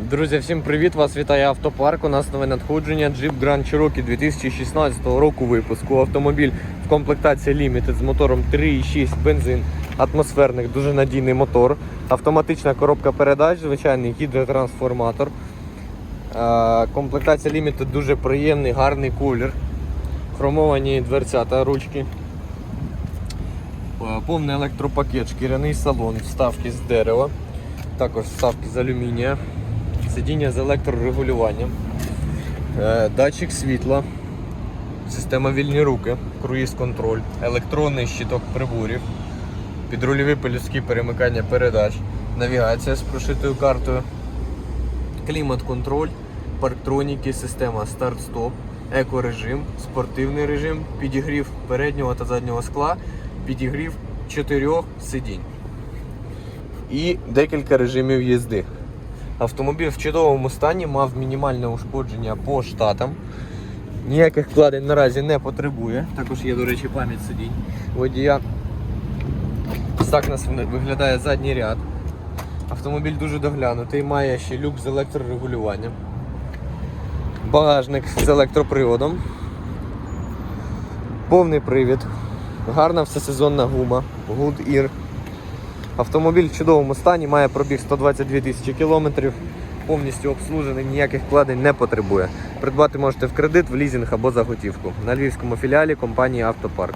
Друзі, всім привіт! Вас вітає автопарк. У нас нове надходження Jeep Grand Cherokee 2016 року випуску. Автомобіль в комплектації Limited з мотором 3,6 бензин, атмосферник, дуже надійний мотор, автоматична коробка передач, звичайний гідротрансформатор. Е, Комплектація Limited дуже приємний, гарний колір. Хромовані дверцята, ручки. Е, Повний електропакет, шкіряний салон, вставки з дерева, також вставки з алюмінія, сидіння з електрорегулюванням, е, датчик світла, система вільні руки, круїз-контроль, електронний щиток приборів, підрульові пелюстки перемикання передач, навігація з прошитою картою, клімат-контроль, парктроніки, система старт-стоп, екорежим, спортивний режим, підігрів переднього та заднього скла, підігрів чотирьох сидінь. І декілька режимів їзди. Автомобіль в чудовому стані мав мінімальне ушкодження по штатам. Ніяких вкладень наразі не потребує. Також є, до речі, пам'ять сидінь водія. Так у нас виглядає задній ряд. Автомобіль дуже доглянутий, має ще люк з електрорегулюванням. Багажник з електроприводом. Повний привід. Гарна всесезонна гума. Goodyear. Автомобіль в чудовому стані, має пробіг 122 тисячі кілометрів, повністю обслужений, ніяких вкладень не потребує. Придбати можете в кредит, в лізинг або за готівку на львівському філіалі компанії Автопарк.